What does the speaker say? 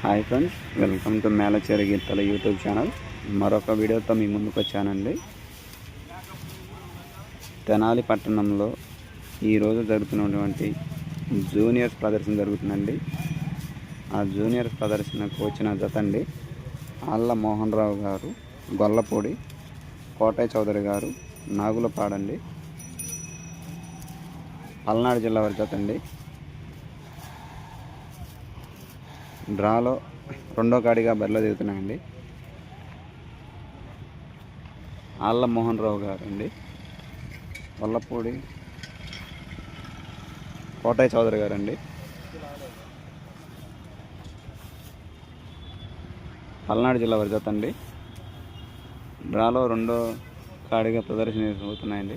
Hi friends welcome to Melacheri గీతల YouTube channel. మరొక వీడియోతో మీ ముందుకు వచ్చానండి. తెనాలి పట్టణంలో ఈరోజు జరుగుతున్నటువంటి జూనియర్స్ ప్రదర్శన జరుగుతుందండి. ఆ జూనియర్స్ ప్రదర్శనకు వచ్చిన జత అండి ఆళ్ళ మోహన్ రావు గారు గొల్లపూడి కోటయ్య చౌదరి గారు నాగులపాడండి పల్నాడు జిల్లా వారి జత అండి డ్రాలో రెండో కాడిగా బరిలో దిగుతున్నాయండి. ఆళ్ళ మోహన్ రావు గారు అండి వల్లపూడి కోటయ్య చౌదరి గారు అండి పల్నాడు జిల్లా వారి అండి డ్రాలో రెండో కాడిగా ప్రదర్శన అవుతున్నాయండి